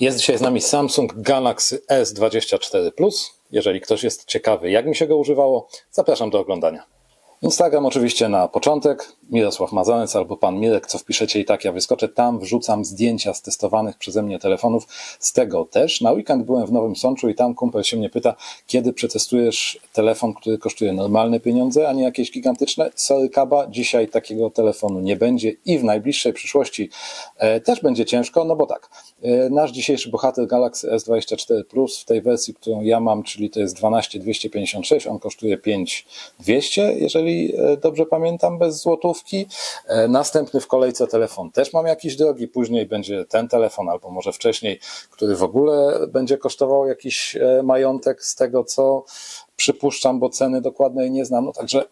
Jest dzisiaj z nami Samsung Galaxy S24 Plus. Jeżeli ktoś jest ciekawy, jak mi się go używało, zapraszam do oglądania. Instagram oczywiście na początek, Mirosław Mazanec albo Pan Mirek, co wpiszecie i tak ja wyskoczę, tam wrzucam zdjęcia z testowanych przeze mnie telefonów, z tego też. Na weekend byłem w Nowym Sączu i tam kumpel się mnie pyta, kiedy przetestujesz telefon, który kosztuje normalne pieniądze, a nie jakieś gigantyczne. Sorry Kaba, dzisiaj takiego telefonu nie będzie i w najbliższej przyszłości e, też będzie ciężko, no bo tak, e, nasz dzisiejszy bohater Galaxy S24 Plus w tej wersji, którą ja mam, czyli to jest 12256, on kosztuje 5200, jeżeli e, dobrze pamiętam, bez złotówki. E, Następny w kolejce telefon też mam jakiś drogi, później będzie ten telefon, albo może wcześniej, który w ogóle będzie kosztował jakiś e, majątek z tego, co przypuszczam, bo ceny dokładnej nie znam. No także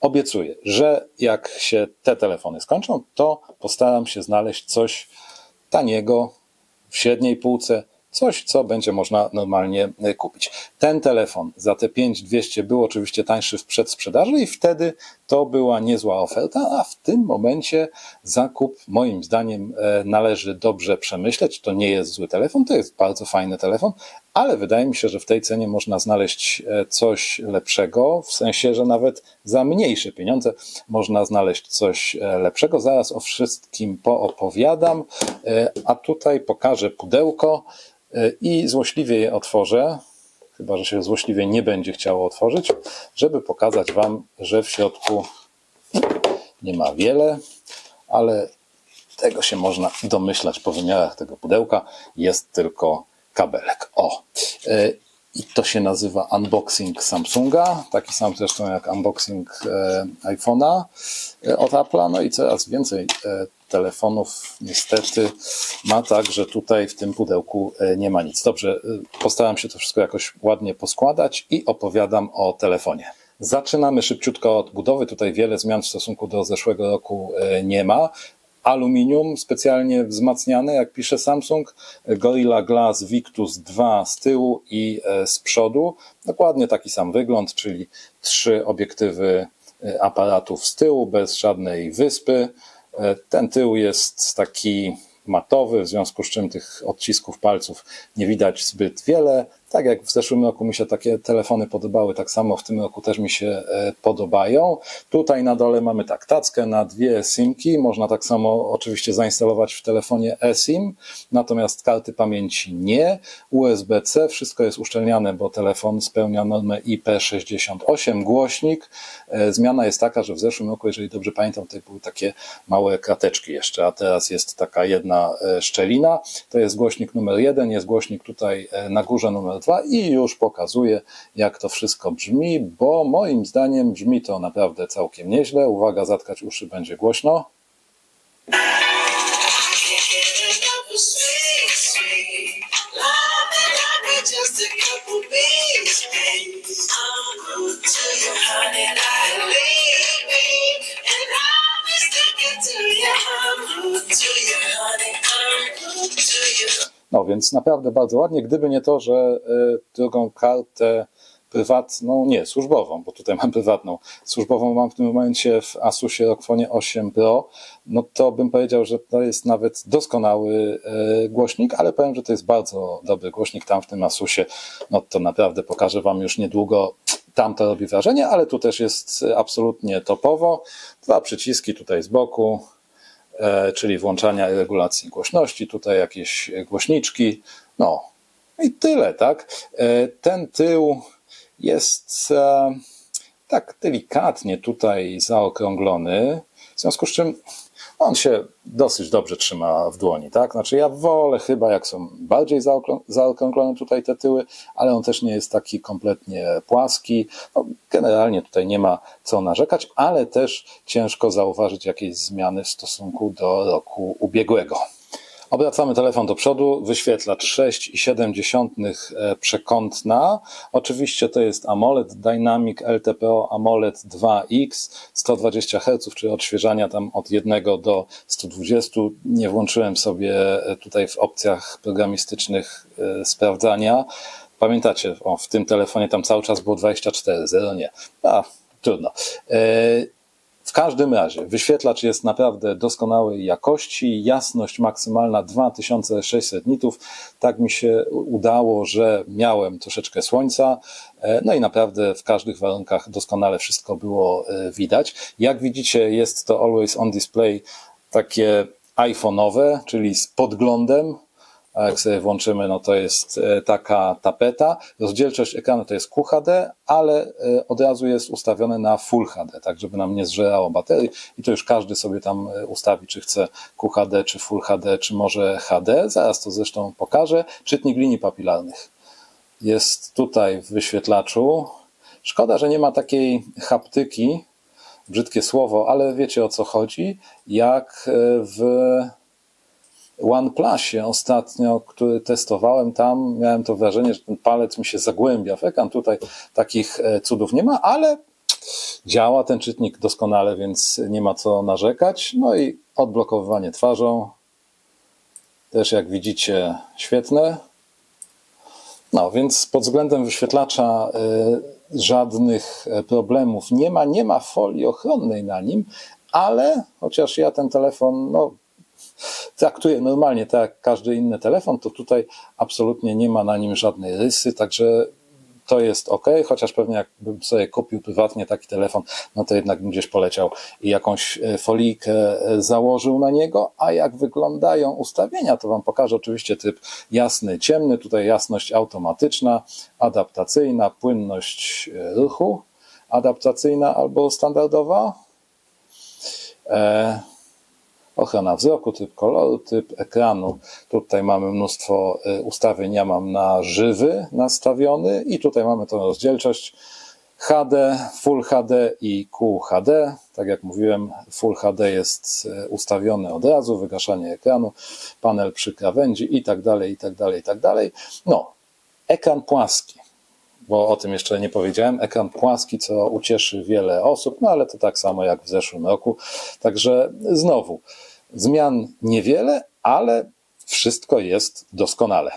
obiecuję, że jak się te telefony skończą, to postaram się znaleźć coś taniego w średniej półce, coś, co będzie można normalnie e, kupić. Ten telefon za te 5200 był oczywiście tańszy w przedsprzedaży i wtedy to była niezła oferta, a w tym momencie zakup moim zdaniem e, należy dobrze przemyśleć. To nie jest zły telefon, to jest bardzo fajny telefon, ale wydaje mi się, że w tej cenie można znaleźć e, coś lepszego, w sensie, że nawet za mniejsze pieniądze można znaleźć coś e, lepszego. Zaraz o wszystkim poopowiadam, a tutaj pokażę pudełko i złośliwie je otworzę, chyba że się złośliwie nie będzie chciało otworzyć, żeby pokazać Wam, że w środku nie ma wiele, ale tego się można domyślać po wymiarach tego pudełka. Jest tylko kabelek. O! E, I to się nazywa unboxing Samsunga, taki sam zresztą jak unboxing e, iPhone'a e, od Apple'a. No i coraz więcej telefonów niestety ma tak, że tutaj w tym pudełku e, nie ma nic. Dobrze, e, postaram się to wszystko jakoś ładnie poskładać i opowiadam o telefonie. Zaczynamy szybciutko od budowy. Tutaj wiele zmian w stosunku do zeszłego roku e, nie ma aluminium specjalnie wzmacniane, jak pisze Samsung, Gorilla Glass Victus 2 z tyłu i z przodu. Dokładnie taki sam wygląd, czyli trzy obiektywy aparatów z tyłu, bez żadnej wyspy. E, Ten tył jest taki matowy, w związku z czym tych odcisków palców nie widać zbyt wiele. Tak jak w zeszłym roku mi się takie telefony podobały, tak samo w tym roku też mi się e, podobają. Tutaj na dole mamy tak, tackę na dwie SIMki, można tak samo oczywiście zainstalować w telefonie eSIM, natomiast karty pamięci nie. USB-C, wszystko jest uszczelniane, bo telefon spełnia normę IP68, głośnik. E, Zmiana jest taka, że w zeszłym roku, jeżeli dobrze pamiętam, tutaj były takie małe krateczki jeszcze, a teraz jest taka jedna e, szczelina. To jest głośnik numer jeden, jest głośnik tutaj na górze numer dwa i już pokazuję, jak to wszystko brzmi, bo moim zdaniem brzmi to naprawdę całkiem nieźle. Uwaga, zatkać uszy, będzie głośno. To you, No więc naprawdę bardzo ładnie, gdyby nie to, że y, drugą kartę prywatną, nie, służbową, bo tutaj mam prywatną, służbową mam w tym momencie w Asusie Rockfonie 8 Pro, no to bym powiedział, że to jest nawet doskonały y, głośnik, ale powiem, że to jest bardzo dobry głośnik tam w tym Asusie, no to naprawdę pokażę Wam już niedługo, tam to robi wrażenie, ale tu też jest absolutnie topowo, dwa przyciski tutaj z boku, czyli włączania regulacji głośności, tutaj jakieś głośniczki, no i tyle, tak? E, Ten tył jest e, tak delikatnie tutaj zaokrąglony, w związku z czym on się dosyć dobrze trzyma w dłoni, tak? Znaczy ja wolę chyba, jak są bardziej zaokrą- zaokrąglone tutaj te tyły, ale on też nie jest taki kompletnie płaski. No, generalnie tutaj nie ma co narzekać, ale też ciężko zauważyć jakieś zmiany w stosunku do roku ubiegłego. Obracamy telefon do przodu, wyświetlacz 6,7 e, przekątna. Oczywiście to jest AMOLED Dynamic LTPO AMOLED 2X 120 Hz, czyli odświeżania tam od 1 do 120. Nie włączyłem sobie e, tutaj w opcjach programistycznych e, sprawdzania. Pamiętacie, o, w tym telefonie tam cały czas było 24, 0 nie. A, trudno. W każdym razie wyświetlacz jest naprawdę doskonałej jakości, jasność maksymalna 2600 nitów. Tak mi się udało, że miałem troszeczkę słońca, e, no i naprawdę w każdych warunkach doskonale wszystko było e, widać. Jak widzicie, jest to Always on Display takie iPhone'owe, czyli z podglądem, a jak sobie włączymy, no to jest e, taka tapeta. Rozdzielczość ekranu to jest QHD, ale e, od razu jest ustawione na Full HD, tak żeby nam nie zżerało baterii i to już każdy sobie tam e, ustawi, czy chce QHD, czy Full HD, czy może HD. Zaraz to zresztą pokażę. Czytnik linii papilarnych jest tutaj w wyświetlaczu. Szkoda, że nie ma takiej haptyki, brzydkie słowo, ale wiecie o co chodzi, jak w OnePlusie ostatnio, który testowałem tam, miałem to wrażenie, że ten palec mi się zagłębia w ekran. Tutaj takich e, cudów nie ma, ale działa ten czytnik doskonale, więc nie ma co narzekać. No i odblokowywanie twarzą. Też jak widzicie, świetne. No, więc pod względem wyświetlacza y, żadnych e, problemów nie ma. Nie ma folii ochronnej na nim, ale chociaż ja ten telefon, no, traktuję normalnie tak jak każdy inny telefon, to tutaj absolutnie nie ma na nim żadnej rysy, także to jest ok, chociaż pewnie jakbym sobie kupił prywatnie taki telefon, no to jednak bym gdzieś poleciał i jakąś e, folijkę e, założył na niego, a jak wyglądają ustawienia, to Wam pokażę. Oczywiście typ jasny, ciemny, tutaj jasność automatyczna, adaptacyjna, płynność e, ruchu, adaptacyjna albo standardowa, ochrona wzroku, typ koloru, typ ekranu. Tutaj mamy mnóstwo y, ustawień. Ja mam na żywy nastawiony i tutaj mamy tą rozdzielczość HD, Full HD i QHD. Tak jak mówiłem, Full HD jest y, ustawiony od razu, wygaszanie ekranu, panel przy krawędzi i tak dalej, i tak dalej, i tak dalej. No, ekran płaski bo o tym jeszcze nie powiedziałem. Ekran płaski, co ucieszy wiele osób, no ale to tak samo jak w zeszłym roku. Także znowu, zmian niewiele, ale wszystko jest doskonale.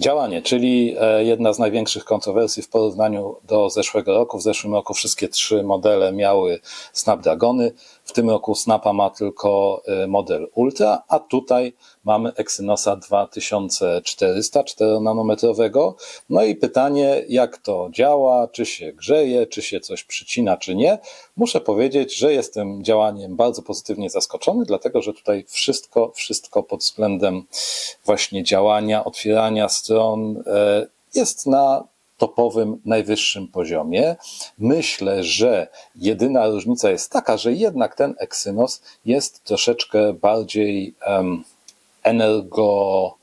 Działanie, czyli e, jedna z największych kontrowersji w porównaniu do zeszłego roku. W zeszłym roku wszystkie trzy modele miały Snapdragony. W tym roku Snapa ma tylko e, model Ultra, a tutaj mamy Exynosa 2400 4-nanometrowego. No i pytanie, jak to działa, czy się grzeje, czy się coś przycina, czy nie. Muszę powiedzieć, że jestem działaniem bardzo pozytywnie zaskoczony, dlatego że tutaj wszystko, wszystko pod względem właśnie działania, otwierania stron e, jest na topowym, najwyższym poziomie. Myślę, że jedyna różnica jest taka, że jednak ten Exynos jest troszeczkę bardziej um, energo,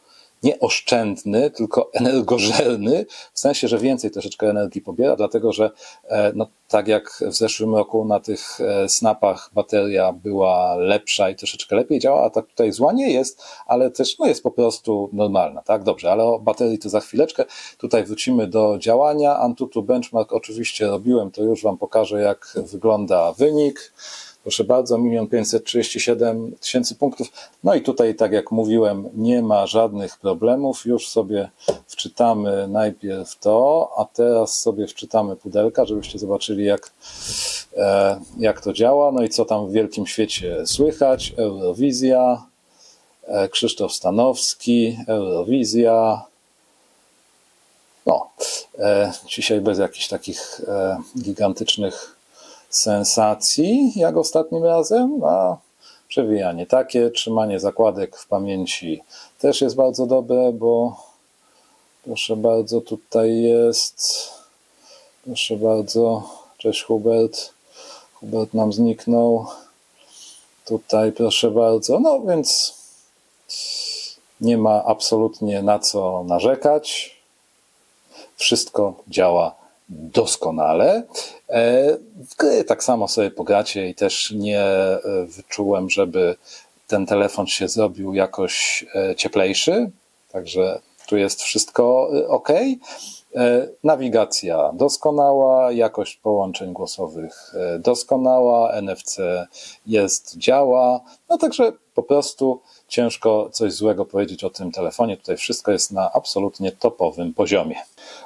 nie oszczędny, tylko energożerny, w sensie, że więcej troszeczkę energii pobiera, dlatego że e, no, tak jak w zeszłym roku na tych e, snapach bateria była lepsza i troszeczkę lepiej działa, a tak tutaj zła nie jest, ale też no, jest po prostu normalna, tak? Dobrze, ale o baterii to za chwileczkę. Tutaj wrócimy do działania. Antutu Benchmark oczywiście robiłem, to już Wam pokażę, jak wygląda wynik. Proszę bardzo, 1 537 tysięcy punktów. No i tutaj, tak jak mówiłem, nie ma żadnych problemów. Już sobie wczytamy najpierw to, a teraz sobie wczytamy pudelka, żebyście zobaczyli, jak, e, jak to działa. No i co tam w wielkim świecie słychać. Eurowizja, e, Krzysztof Stanowski, Eurowizja. No, e, dzisiaj bez jakichś takich gigantycznych sensacji, jak ostatnim razem, a przewijanie. Takie, trzymanie zakładek w pamięci też jest bardzo dobre, bo proszę bardzo, tutaj jest, proszę bardzo, cześć Hubert, Hubert nam zniknął, tutaj proszę bardzo, no więc nie ma absolutnie na co narzekać, wszystko działa doskonale. E, W gry tak samo sobie pogracie i też nie e, wyczułem, żeby ten telefon się zrobił jakoś e, cieplejszy, także tu jest wszystko ok. Nawigacja doskonała, jakość połączeń głosowych doskonała, NFC jest, działa. No także po prostu ciężko coś złego powiedzieć o tym telefonie. Tutaj wszystko jest na absolutnie topowym poziomie.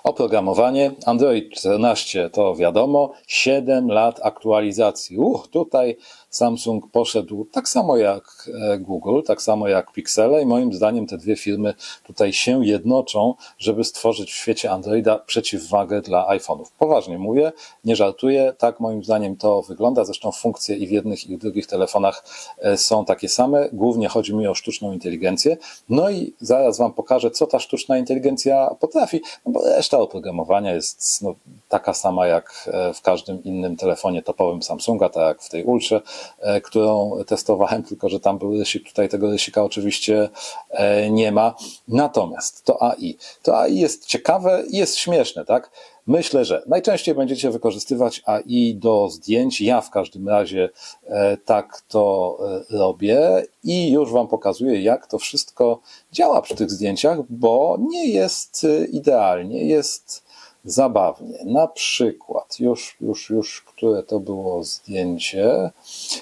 Oprogramowanie Android 14 to wiadomo, 7 lat aktualizacji. Uch, tutaj Samsung poszedł tak samo jak e, Google, tak samo jak Pixele i moim zdaniem te dwie firmy tutaj się jednoczą, żeby stworzyć w świecie Androida przeciwwagę dla iPhone'ów. Poważnie mówię, nie żartuję, tak moim zdaniem to wygląda. Zresztą funkcje i w jednych i w drugich telefonach e, są takie same. Głównie chodzi mi o sztuczną inteligencję. No i zaraz Wam pokażę, co ta sztuczna inteligencja potrafi, no bo reszta oprogramowania jest no, taka sama jak e, w każdym innym telefonie topowym Samsunga, tak jak w tej Ultrze, e, którą testowałem, tylko że tam był rysik, tutaj tego rysika oczywiście e, nie ma. Natomiast to AI. To AI jest ciekawe i jest śmieszne, tak? Myślę, że najczęściej będziecie wykorzystywać AI do zdjęć. Ja w każdym razie e, tak to e, robię i już Wam pokazuję, jak to wszystko działa przy tych zdjęciach, bo nie jest e, idealnie, jest zabawnie. Na przykład, już, już, już, które to było zdjęcie,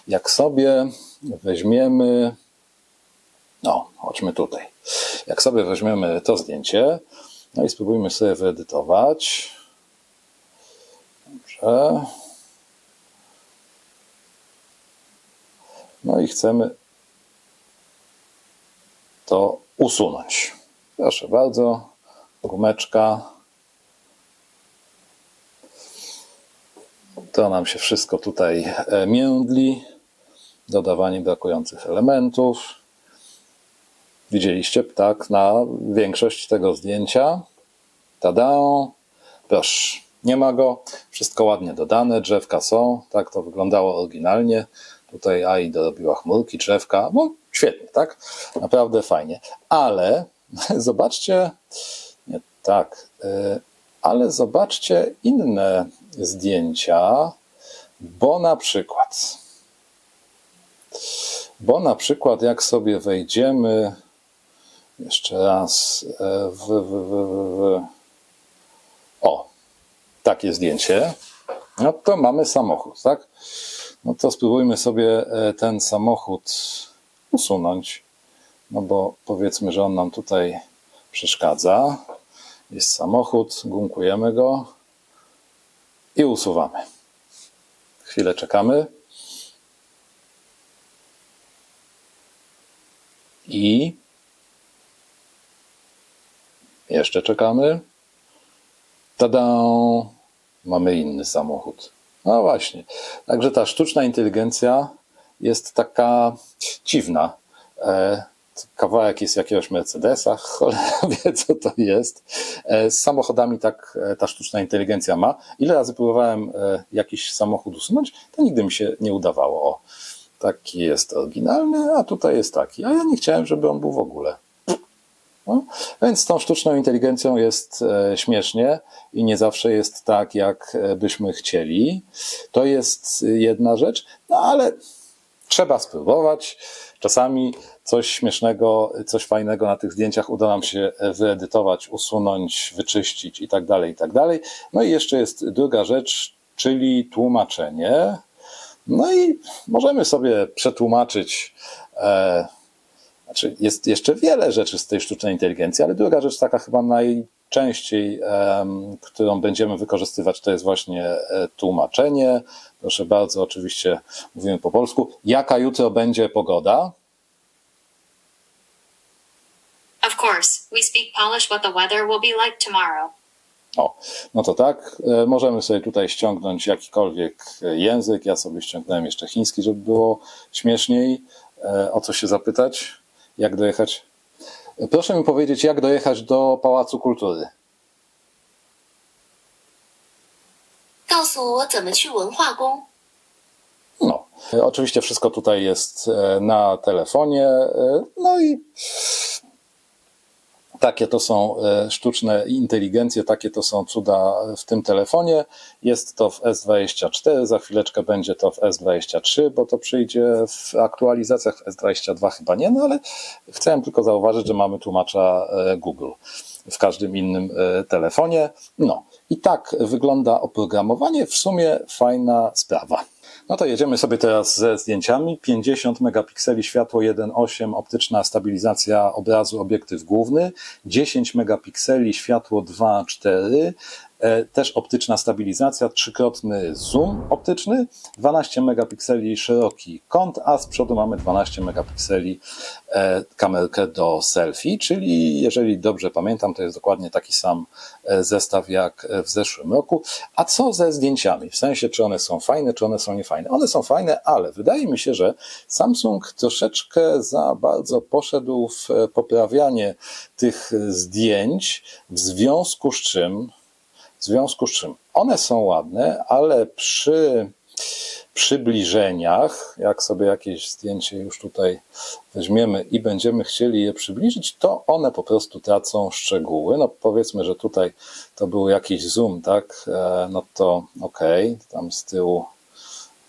jak sobie weźmiemy, no, chodźmy tutaj. Jak sobie weźmiemy to zdjęcie, no i spróbujmy sobie wyedytować. Dobrze. No i chcemy to usunąć. Proszę bardzo, gumeczka. To nam się wszystko tutaj e, międli. Dodawanie brakujących elementów. Widzieliście tak na większość tego zdjęcia. Tada! Proszę, nie ma go. Wszystko ładnie dodane, drzewka są. Tak to wyglądało oryginalnie. Tutaj AI dorobiła chmurki, drzewka. No świetnie, tak? Naprawdę fajnie. Ale zobaczcie, nie tak, y, ale zobaczcie inne zdjęcia, bo na przykład, bo na przykład jak sobie wejdziemy jeszcze raz e, w, w, w, w, w o, takie zdjęcie, no to mamy samochód, tak? No to spróbujmy sobie e, ten samochód usunąć, no bo powiedzmy, że on nam tutaj przeszkadza. Jest samochód, gumkujemy go i usuwamy. Chwilę czekamy. I jeszcze czekamy. Tada! Mamy inny samochód. No właśnie. Także ta sztuczna inteligencja jest taka dziwna. E, kawałek jest jakiegoś Mercedesa, cholera wie co to jest. E, z samochodami tak e, ta sztuczna inteligencja ma. Ile razy próbowałem jakiś samochód usunąć, to nigdy mi się nie udawało. O, taki jest oryginalny, a tutaj jest taki. A ja nie chciałem, żeby on był w ogóle. No, więc z tą sztuczną inteligencją jest e, śmiesznie i nie zawsze jest tak, jak e, byśmy chcieli. To jest jedna rzecz, no ale trzeba spróbować. Czasami coś śmiesznego, coś fajnego na tych zdjęciach uda nam się wyedytować, usunąć, wyczyścić i tak dalej, i tak dalej. No i jeszcze jest druga rzecz, czyli tłumaczenie. No i możemy sobie przetłumaczyć e, znaczy, jest jeszcze wiele rzeczy z tej sztucznej inteligencji, ale druga rzecz, taka chyba najczęściej, em, którą będziemy wykorzystywać, to jest właśnie e, tłumaczenie. Proszę bardzo, oczywiście mówimy po polsku. Jaka jutro będzie pogoda? Of course, we speak Polish what the weather will be like tomorrow. O, no to tak. E, Możemy sobie tutaj ściągnąć jakikolwiek język. Ja sobie ściągnąłem jeszcze chiński, żeby było śmieszniej. E, O co się zapytać? Jak dojechać? E, Proszę mi powiedzieć, jak dojechać do Pałacu Kultury? 告诉我怎么去文化宫。 No, e, oczywiście wszystko tutaj jest e, na telefonie. e, No i takie to są e, sztuczne inteligencje, takie to są cuda w tym telefonie. Jest to w S24, za chwileczkę będzie to w S23, bo to przyjdzie w aktualizacjach w S22 chyba nie, no ale chciałem tylko zauważyć, że mamy tłumacza e, Google w każdym innym e, telefonie. No i tak wygląda oprogramowanie. W sumie fajna sprawa. No to jedziemy sobie teraz ze zdjęciami. 50 megapikseli światło 1.8, optyczna stabilizacja obrazu, obiektyw główny. 10 megapikseli światło 2.4, e, też optyczna stabilizacja, trzykrotny zoom optyczny, 12 megapikseli szeroki kąt, a z przodu mamy 12 megapikseli e, kamerkę do selfie, czyli jeżeli dobrze pamiętam, to jest dokładnie taki sam e, zestaw jak e, w zeszłym roku. A co ze zdjęciami? W sensie, czy one są fajne, czy one są niefajne? One są fajne, ale wydaje mi się, że Samsung troszeczkę za bardzo poszedł w e, poprawianie tych e, zdjęć, w związku z czym w związku z czym one są ładne, ale przy przybliżeniach, jak sobie jakieś zdjęcie już tutaj weźmiemy i będziemy chcieli je przybliżyć, to one po prostu tracą szczegóły. No powiedzmy, że tutaj to był jakiś zoom, tak? E, No to okej, tam z tyłu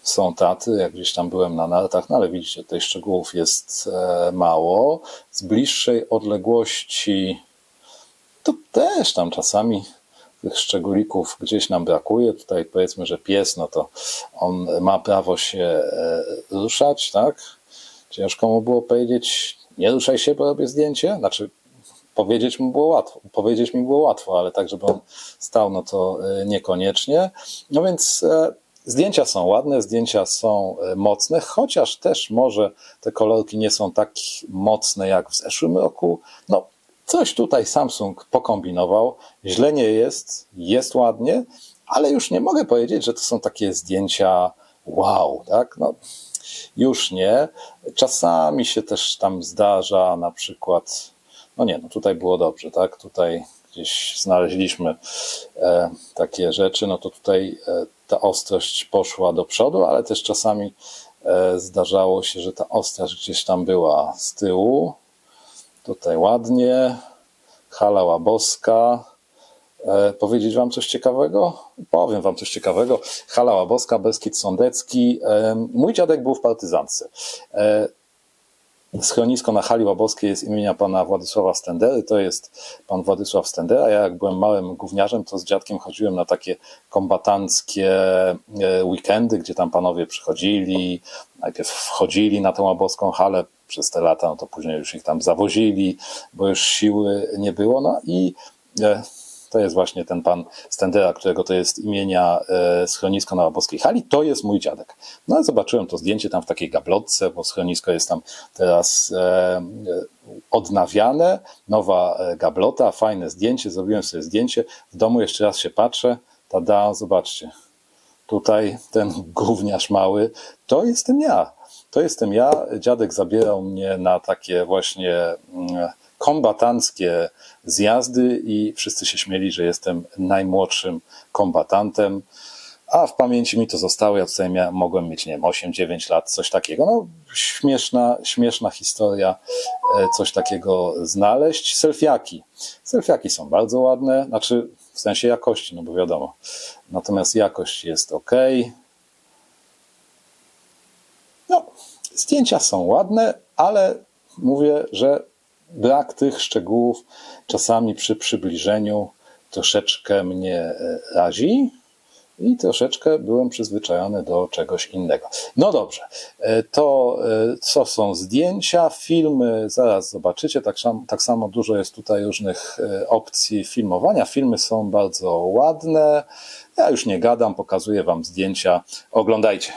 są taty, jak gdzieś tam byłem na nartach, no ale widzicie, tutaj szczegółów jest e, mało. Z bliższej odległości to też tam czasami tych szczególików gdzieś nam brakuje. Tutaj powiedzmy, że pies, no to on ma prawo się e, ruszać, tak? Ciężko mu było powiedzieć, nie ruszaj się, bo robię zdjęcie. Znaczy, powiedzieć mu było łatwo, powiedzieć mi było łatwo, ale tak, żeby on stał, no to e, niekoniecznie. No więc e, zdjęcia są ładne, zdjęcia są mocne, chociaż też może te kolorki nie są tak mocne jak w zeszłym roku. No, coś tutaj Samsung pokombinował. Źle nie jest, jest ładnie, ale już nie mogę powiedzieć, że to są takie zdjęcia wow, tak? No, już nie. Czasami się też tam zdarza na przykład, no nie, no tutaj było dobrze, tak? Tutaj gdzieś znaleźliśmy e, takie rzeczy, no to tutaj e, ta ostrość poszła do przodu, ale też czasami e, zdarzało się, że ta ostrość gdzieś tam była z tyłu. Tutaj ładnie. Hala Łaboska. E, powiedzieć Wam coś ciekawego? Powiem Wam coś ciekawego. Hala Łaboska, Beskid Sądecki. E, mój dziadek był w partyzance. E, Schronisko na Hali Łaboskiej jest imienia pana Władysława Stendery. To jest pan Władysław Stendera. Ja jak byłem małym gówniarzem, to z dziadkiem chodziłem na takie kombatanckie e, weekendy, gdzie tam panowie przychodzili, najpierw wchodzili na tą łabowską halę przez te lata, no to później już ich tam zawozili, bo już siły nie było. No i e, to jest właśnie ten pan Stendera, którego to jest imienia e, schronisko na Łabowskiej Hali, to jest mój dziadek. No ale zobaczyłem to zdjęcie tam w takiej gablotce, bo schronisko jest tam teraz e, e, odnawiane, nowa gablota, fajne zdjęcie, zrobiłem sobie zdjęcie, w domu jeszcze raz się patrzę, tada, zobaczcie, tutaj ten gówniarz mały, to jestem ja. To jestem ja. Dziadek zabierał mnie na takie właśnie mm, kombatanckie zjazdy i wszyscy się śmieli, że jestem najmłodszym kombatantem. A w pamięci mi to zostało, ja tutaj miałem, mogłem mieć, nie wiem, 8-9 lat, coś takiego. No, śmieszna, śmieszna historia, e, coś takiego znaleźć. Selfiaki. Selfiaki są bardzo ładne, znaczy w sensie jakości, no bo wiadomo. Natomiast jakość jest ok. No, zdjęcia są ładne, ale mówię, że brak tych szczegółów czasami przy przybliżeniu troszeczkę mnie e, razi i troszeczkę byłem przyzwyczajony do czegoś innego. No dobrze, e, to e, co są zdjęcia, filmy, zaraz zobaczycie, tak, tak samo dużo jest tutaj różnych opcji filmowania. Filmy są bardzo ładne. Ja już nie gadam, pokazuję Wam zdjęcia. Oglądajcie.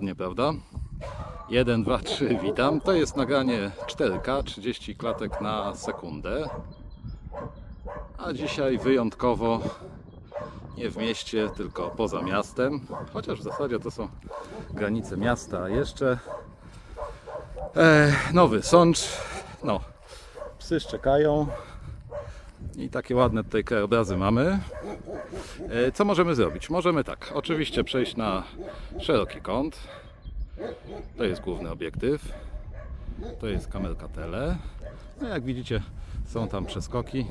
Ładnie, prawda? 1, 2, 3, witam. To jest nagranie 4K, 30 klatek na sekundę. A dzisiaj wyjątkowo nie w mieście, tylko poza miastem. Chociaż w zasadzie to są granice miasta. Jeszcze e, Nowy Sącz. No, psy szczekają. I takie ładne tutaj krajobrazy mamy. E, Co możemy zrobić? Możemy tak, oczywiście przejść na szeroki kąt. To jest główny obiektyw. To jest kamerka tele. No jak widzicie, są tam przeskoki.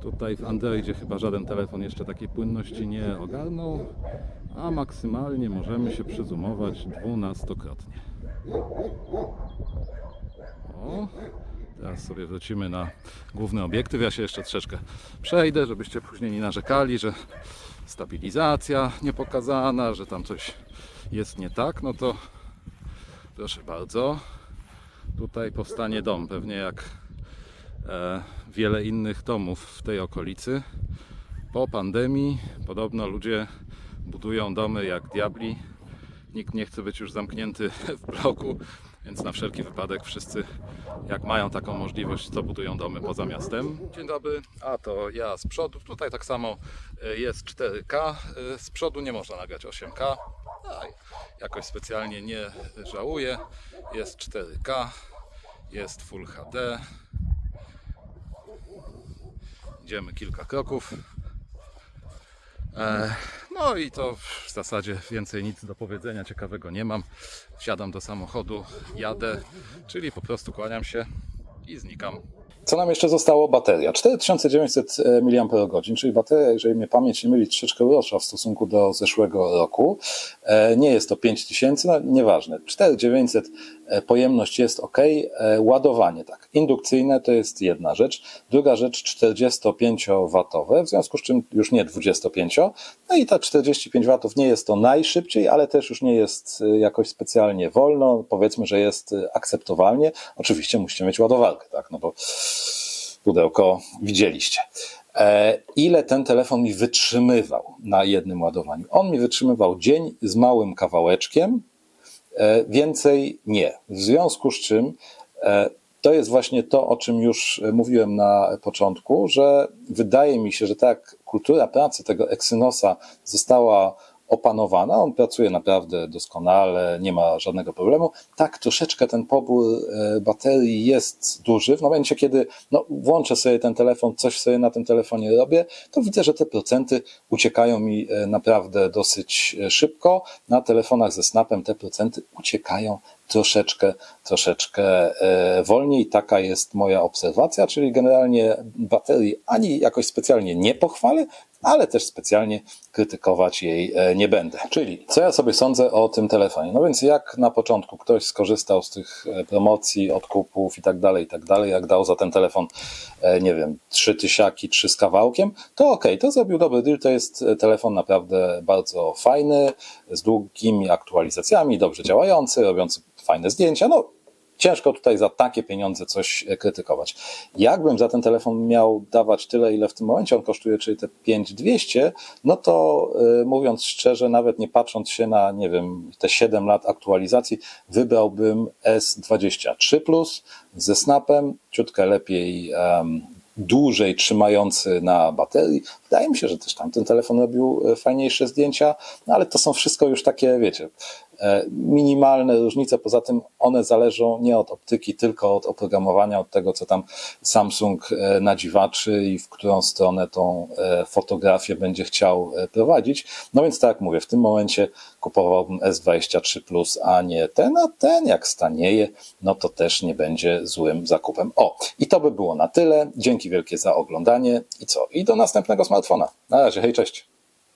Tutaj w Androidzie chyba żaden telefon jeszcze takiej płynności nie ogarnął, a maksymalnie możemy się przyzumować dwunastokrotnie. O, teraz sobie wrócimy na główny obiektyw. Ja się jeszcze troszeczkę przejdę, żebyście później nie narzekali, że stabilizacja nie pokazana, że tam coś jest nie tak. No to proszę bardzo. Tutaj powstanie dom, pewnie jak e, wiele innych domów w tej okolicy. Po pandemii podobno ludzie budują domy jak diabli. Nikt nie chce być już zamknięty w bloku, więc na wszelki wypadek wszyscy, jak mają taką możliwość, to budują domy poza miastem. Dzień dobry, a to ja z przodu. Tutaj tak samo e, jest 4K. E, Z przodu nie można nagrać 8K. A, jakoś specjalnie nie żałuję. Jest 4K, jest Full HD. Idziemy kilka kroków. E, No i to w zasadzie więcej nic do powiedzenia ciekawego nie mam. Wsiadam do samochodu, jadę, czyli po prostu kłaniam się i znikam. Co nam jeszcze zostało? Bateria. 4900 mAh, czyli bateria, jeżeli mnie pamięć nie myli, troszeczkę urosła w stosunku do zeszłego roku. E, Nie jest to 5000, no nieważne. 4900 e, pojemność jest ok. E, Ładowanie tak. Indukcyjne to jest jedna rzecz. Druga rzecz 45W, w związku z czym już nie 25. No i ta 45 W nie jest to najszybciej, ale też już nie jest e, jakoś specjalnie wolno. Powiedzmy, że jest e, akceptowalnie. Oczywiście musicie mieć ładowarkę, tak, no bo pudełko widzieliście. E, ile ten telefon mi wytrzymywał na jednym ładowaniu? On mi wytrzymywał dzień z małym kawałeczkiem, e, więcej nie. W związku z czym e, to jest właśnie to, o czym już mówiłem na początku, że wydaje mi się, że tak kultura pracy tego Exynosa została opanowana, on pracuje naprawdę doskonale, nie ma żadnego problemu. Tak, troszeczkę ten pobór e, baterii jest duży. W momencie, kiedy no, włączę sobie ten telefon, coś sobie na tym telefonie robię, to widzę, że te procenty uciekają mi e, naprawdę dosyć e, szybko. Na telefonach ze Snapem te procenty uciekają troszeczkę, troszeczkę wolniej. Taka jest moja obserwacja, czyli generalnie baterii ani jakoś specjalnie nie pochwalę, ale też specjalnie krytykować jej e, nie będę. Czyli co ja sobie sądzę o tym telefonie? No więc jak na początku ktoś skorzystał z tych e, promocji, odkupów i tak dalej, i tak dalej, jak dał za ten telefon, e, nie wiem, trzy tysiaki, trzy z kawałkiem, to okej, to zrobił dobry deal, to jest telefon naprawdę bardzo fajny, z długimi aktualizacjami, dobrze działający, robiący fajne zdjęcia, no ciężko tutaj za takie pieniądze coś e, krytykować. Jakbym za ten telefon miał dawać tyle, ile w tym momencie on kosztuje, czyli te 5200, no to y, mówiąc szczerze, nawet nie patrząc się na, nie wiem, te 7 lat aktualizacji, wybrałbym S23 Plus ze snapem, ciutkę lepiej em, dłużej trzymający na baterii. Wydaje mi się, że też tamten telefon robił e, fajniejsze zdjęcia, no ale to są wszystko już takie, wiecie, e, minimalne różnice. Poza tym one zależą nie od optyki, tylko od oprogramowania, od tego, co tam Samsung e, nadziwaczy i w którą stronę tą e, fotografię będzie chciał e, prowadzić. No więc tak jak mówię, w tym momencie kupowałbym S23 Plus, a nie ten, a ten jak stanieje, no to też nie będzie złym zakupem. O, i to by było na tyle. Dzięki wielkie za oglądanie i co? I do następnego smartfona. Na razie, hej, cześć.